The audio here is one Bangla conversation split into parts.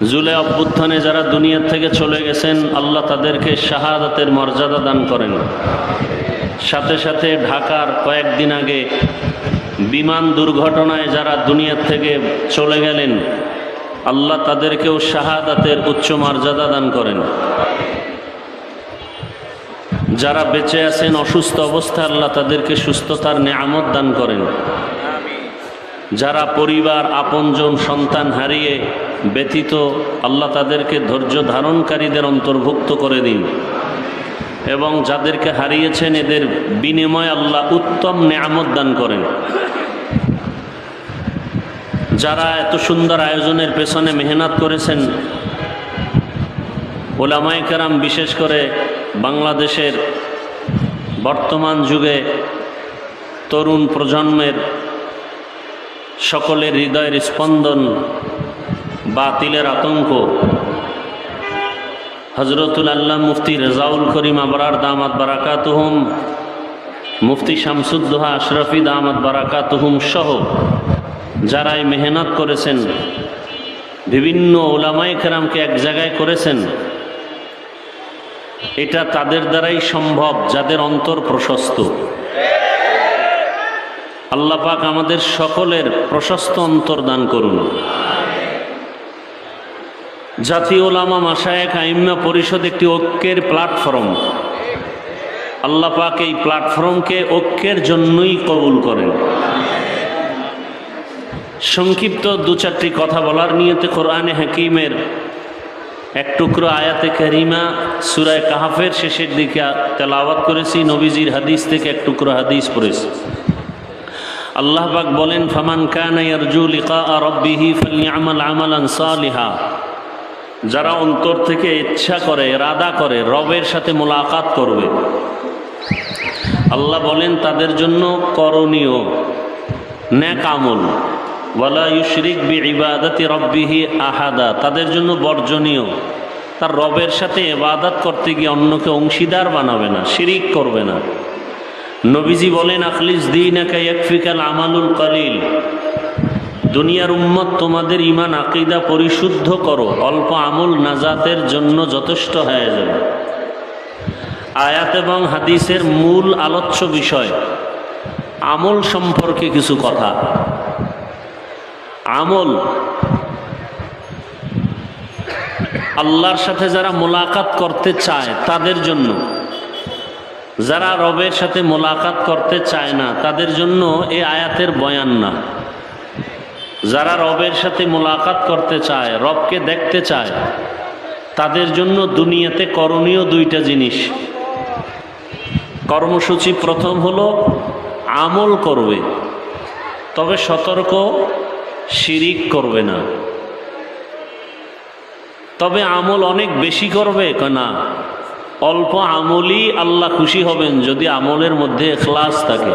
জুলে অভ্যুত্থানে যারা দুনিয়ার থেকে চলে গেছেন, আল্লাহ তাদেরকে শাহাদাতের মর্যাদা দান করেন। সাথে সাথে ঢাকার কয়েকদিন আগে বিমান দুর্ঘটনায় যারা দুনিয়ার থেকে চলে গেলেন, আল্লাহ তাদেরকেও শাহাদাতের উচ্চ মর্যাদা দান করেন। যারা বেঁচে আছেন, অসুস্থ অবস্থায়, আল্লাহ তাদেরকে সুস্থতার নেয়ামত দান করেন। যারা পরিবার, আপনজন, সন্তান হারিয়ে ব্যতীত আল্লাহ তাদেরকে ধৈর্য ধারণকারীদের অন্তর্ভুক্ত করে দিন। এবং যাদেরকে হারিয়েছেন, এদের বিনিময় আল্লাহ উত্তম নেয়ামত দান করেন। যারা এত সুন্দর আয়োজনের পেছনে মেহনত করেছেন ওলামাই কারাম বিশেষ করে বাংলাদেশের বর্তমান যুগে তরুণ প্রজন্মের সকলের হৃদয়ের স্পন্দন বাতিলের আতঙ্ক। হজরতুল আল্লাহ মুফতি রেজাউল করিম আবরার দামাত বারাকাতুহুম, মুফতি শামসুদ্দোহা আশরফি দামাত বারাকাতুহুম সহ যারা এই মেহনত করেছেন, বিভিন্ন ওলামাই কেরামকে এক জায়গায় করেছেন, এটা তাদের দ্বারাই সম্ভব, যাদের অন্তর প্রশস্ত। আল্লাহ পাক আমাদের সকলের প্রশস্ত অন্তর দান করুন। জাতীয় ওলামা মাসায়েক আইম্মা পরিষদ একটি ঐক্যের প্ল্যাটফর্ম। আল্লাহ পাক এই প্ল্যাটফর্মকে ঐক্যের জন্যই কবুল করেন। সংক্ষিপ্ত দু চারটি কথা বলার নিয়তে কোরআনে হাকিমের এক টুকরো আয়াতে কারিমা সুরায় কাহাফের শেষের দিকে তেলাওয়াত করেছি, নবীজির হাদিস থেকে এক টুকরো হাদিস পড়েছি। আল্লাহ পাক বলেন, ফামান কানা ইয়ারজু লিকা রব্বিহি ফালইআমাল আমালান সালিহা। যারা অন্তর থেকে ইচ্ছা করে রাদা করে, রবের সাথে মোলাকাত করবে। আল্লাহ বলেন, তাদের জন্য করণীয় ন্যাক আমল। ওয়ালা ইউশরিক বি ইবাদতি রব্বিহি আহাদা, তাদের জন্য বর্জনীয়। তার রবের সাথে এবাদাত করতে গিয়ে অন্যকে অংশীদার বানাবে না, শিরিক করবে না। নবীজি বলেন, আখলিস দিন একফিকাল আমালুল কালিল। দুনিয়ার উম্মত, তোমাদের ইমান আকিদা পরিশুদ্ধ করো। অল্প আমল নাজাতের জন্য যথেষ্ট হয়ে যাবে। আয়াত এবং হাদিসের মূল আলোচ্য বিষয়, আমল সম্পর্কে কিছু কথা। আমল, আল্লাহর সাথে যারা মোলাকাত করতে চায়, তাদের জন্য। যারা রবের সাথে মোলাকাত করতে চায় না, তাদের জন্য এই আয়াতের বয়ান না। যারা রবের সাথে মোলাকাত করতে চায়, রবকে দেখতে চায়, তাদের জন্য দুনিয়াতে করণীয় দুইটা জিনিস। কর্মসূচি প্রথম হলো আমল করবে, তবে সতর্ক শিরিক করবে না। তবে আমল অনেক বেশি করবে না? অল্প আমলই আল্লাহ খুশি হবেন যদি আমলের মধ্যে ক্লাস থাকে।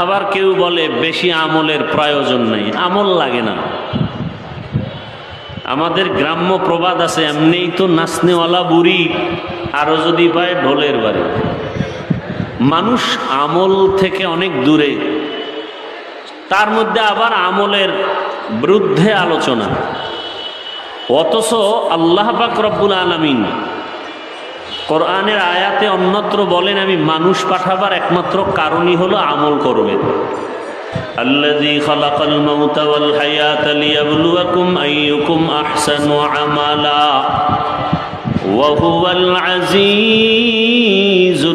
আবার কেউ বলে বেশি আমলের প্রয়োজন নেই, আমল লাগে না। আমাদের গ্রাম্য প্রবাদ আছে, এমনিই তো নাচনেওয়ালা বুড়ি আরও যদি পায় ঢোলের বাড়ি। মানুষ আমল থেকে অনেক দূরে, তার মধ্যে আবার আমলের বিরুদ্ধে আলোচনা। অথচ আল্লাহ পাক রব্বুল আলমিন কোরআনের আয়াতে অন্যত্র বলেন আমি মানুষ পাঠাবার একমাত্র কারণই হলো আমল করবে الذي خلق الموت والحياة ليبلوكم أيكم أحسن عملا وهو العزيز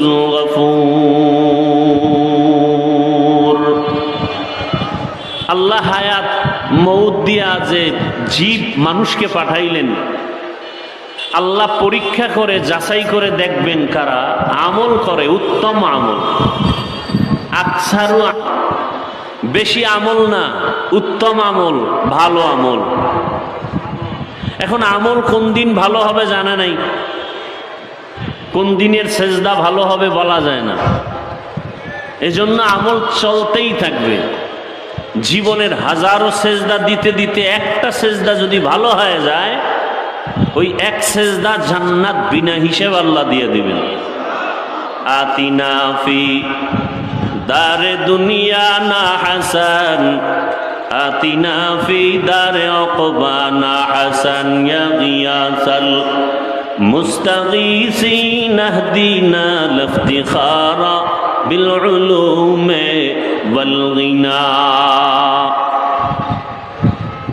الغفور আল্লাহ হায়াত মৌত দিয়া যে জীব মানুষকে পাঠাইলেন আল্লাহ পরীক্ষা করে, যাচাই করে দেখবেন কারা আমল করে, উত্তম আমল। আকসারু বেশি আমল না, উত্তম আমল, ভালো আমল। এখন আমল কোন দিন ভালো হবে জানা নাই। কোন দিনের সেজদা ভালো হবে বলা যায় না। এজন্য আমল চলতেই থাকবে। জীবনের হাজারো সেজদা দিতে দিতে একটা সেজদা যদি ভালো হয়ে যায় ওই এক সেজদা জান্নাত বিনা হিসেব আল্লাহ দিয়ে দিবেন আতিনা ফি দারে দুনিয়া না হাসান আতিনা ফি দারে অকবা না হাসান ইয়া গিয়াসাল মুস্তাগীসিন আহদিনা লাফতিখারা بالعلوم والغنى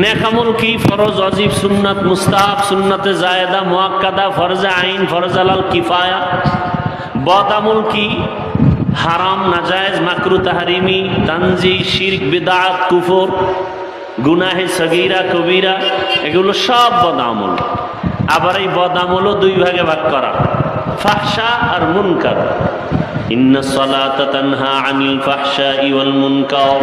ন্যাক আমল কি ফরজ, অজিব সুন্নাত, মুস্তাহাব, সুন্নাতে জায়েদা, মুয়াক্কাদা, ফরজে আইন, ফরজ আলাল কিফায়া। বদ আমল কি? হারাম, নাজায়েজ, মাকরু, তাহারিমি, তানজি, শিরক বিদাত কুফর, গুনাহে সগিরা, কবিরা, এগুলো সব বদ আমল। আবার এই বদ আমলও দুই ভাগে ভাগ করা। ফাহশা আর মুনকার। ইন্না সালাতা তানহা আনিল ফাহশাই ওয়াল মুনকার।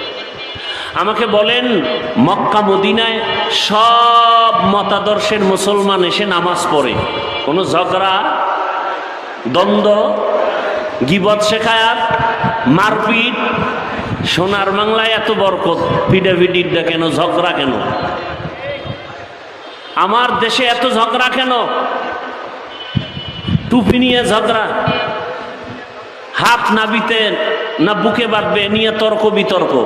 আমাকে বলেন, মক্কা, মদিনায় সব মতাদর্শের মুসলমান এসে নামাজ পড়ে। কোনো ঝগড়া, দ্বন্দ্ব, গিবত শেখায়াত মারপিট। সোনার বাংলায় এত বরকত পিডাভিডিটা কেন, ঝগড়া কেন? আমার দেশে এত ঝগড়া কেন? টুপি নিয়ে ঝগড়া। হাত না নাবিতে না বুকে বাঁধবে, নিয়ে তর্ক বিতর্ক।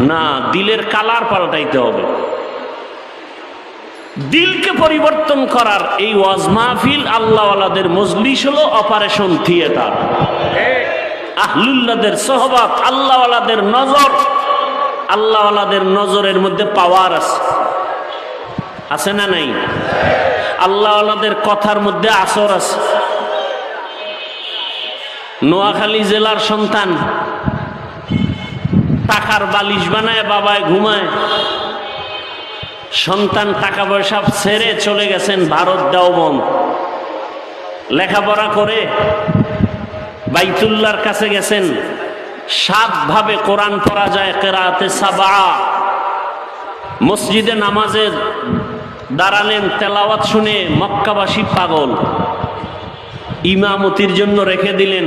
না, দিলের কালার পাল্টাইতে হবে। দিলকে পরিবর্তন করার এই ওয়াজ মাহফিল আল্লাহওয়ালাদের মজলিস হলো অপারেশন থিয়েটার। আহলুল্লাদের সহবাত, আল্লাহওয়ালাদের নজর, আল্লাহওয়ালাদের নজরের মধ্যে পাওয়ার আছে। আছে না নাই? আল্লাহওয়ালাদের কথার মধ্যে আসর আছে। নোয়াখালী জেলার সন্তান টাকার বালিশ বানায়, বাবায় ঘুমায়। সন্তান টাকা পয়সা ছেড়ে চলে গেছেন ভারত দেওবন লেখাপড়া করে বাইতুল্লার কাছে গেছেন। সাতভাবে কোরআন পড়া যায় কেরাতে সাবা। মসজিদে নামাজে দাঁড়ালেন, তেলাওয়াত শুনে মক্কাবাসী পাগল। ইমামতির জন্য রেখে দিলেন।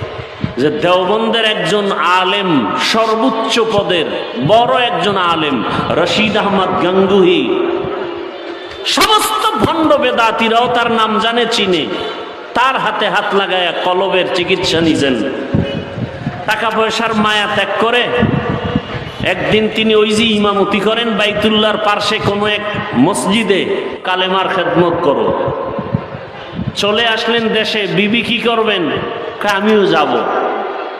যে দেওবন্দের একজন আলেম, সর্বোচ্চ পদের, বড় একজন আলেম, রশিদ আহমদ গাঙ্গুহি। সমস্ত ভণ্ড বেদাতিরাও তার নাম জানে, চিনে। তার হাতে হাত লাগায়া কলবের চিকিৎসা নিছেন। টাকা পয়সার মায়া ত্যাগ করে একদিন তিনি ওই যে ইমামতি করেন বাইতুল্লার পার্শ্বে কোনো এক মসজিদে কালেমার খেদমত করো। চলে আসলেন দেশে, বিবি কি করবেন? আমিও যাব।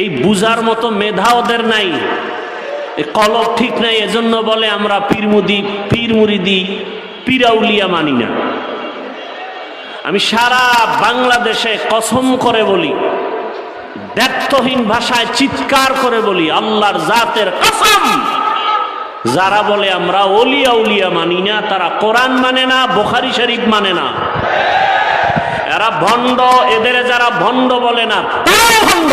এই বুজার মতো মেধা ওদের নাই। কলব ঠিক নাই, এজন্য বলে আমরা পীরমুদি পীর মুরিদি পীরাউলিয়া মানি না। আমি সারা বাংলাদেশে কসম করে বলি, ব্যর্থহীন ভাষায় চিৎকার করে বলি, আল্লাহর জাতের কসম। যারা বলে আমরা অলিয়া উলিয়া মানি না, তারা কোরআন মানে না, বোখারি শরীফ মানে না। এরা ভণ্ড, এদের যারা ভণ্ড বলে না, তারাই ভণ্ড।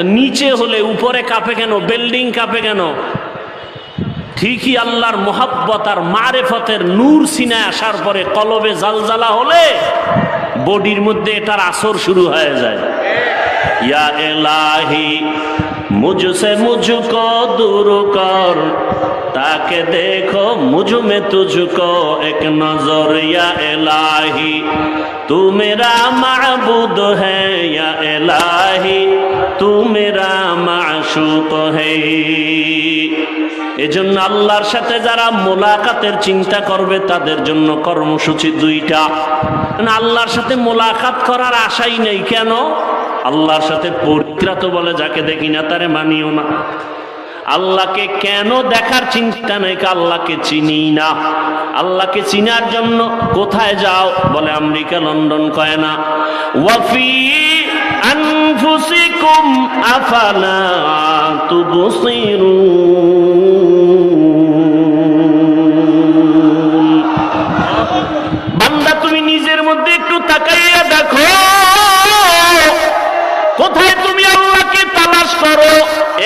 তো নিচে হলে, উপরে কাঁপে কেন? বিল্ডিং কাঁপে কেন? ঠিকই আল্লাহর মোহাব্বত আর মারেফতের নূর সিনায় আসার পরে কলবে জালজালা হলে বডির মধ্যে এটার আসর শুরু হয়ে যায়। ইয়া এলাহি মুঝসে মুঝকো দূর কর তাকে দেখো মুঝ में तुझको एक नजर या इलाही तू मेरा माबूद है या इलाही तू मेरा माशूक है এজন্য আল্লাহর সাথে যারা মোলাকাতের চিন্তা করবে তাদের জন্য কর্মসূচি দুইটা না আল্লাহর সাথে মোলাকাত করার আশাই নেই কেন আল্লাহর সাথে পরিত্রা তো বলে, যাকে দেখি না, তারে মানিও না। আল্লাহকে কেন দেখার চিন্তা নেই আল্লাহকে চিনি না। আল্লাহকে চিনার জন্য কোথায় যাও? বলে, আমেরিকা, লন্ডন কয় না। ওয়াফি আনফুসিকুম আফালা তুবসিরুন।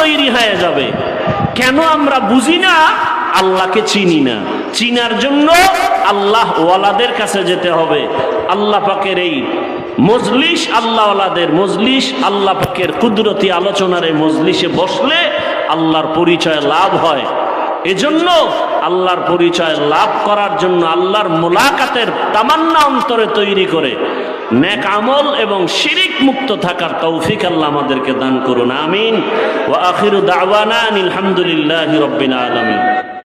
তৈরি হয়ে যাবে। কেন আমরা বুঝি না? আল্লাহকে চিনি না। চিনার জন্য আল্লাহ ওয়ালাদের কাছে যেতে হবে। আল্লাহ পাকের এই মজলিস আল্লাহওয়ালাদের মজলিস, আল্লাহ পাকের কুদরতি আলোচনার এই মজলিসে বসলে আল্লাহর পরিচয় লাভ হয়। এজন্য আল্লাহর পরিচয় লাভ করার জন্য আল্লাহর মোলাকাতের তামান্না অন্তরে তৈরি করে নেক আমল এবং শিরিক মুক্ত থাকার তৌফিক আল্লাহ আমাদেরকে দান করুন, আমিন। ও আখির দাওয়ানা আলহামদুলিল্লাহ রব্বিল আলমিন।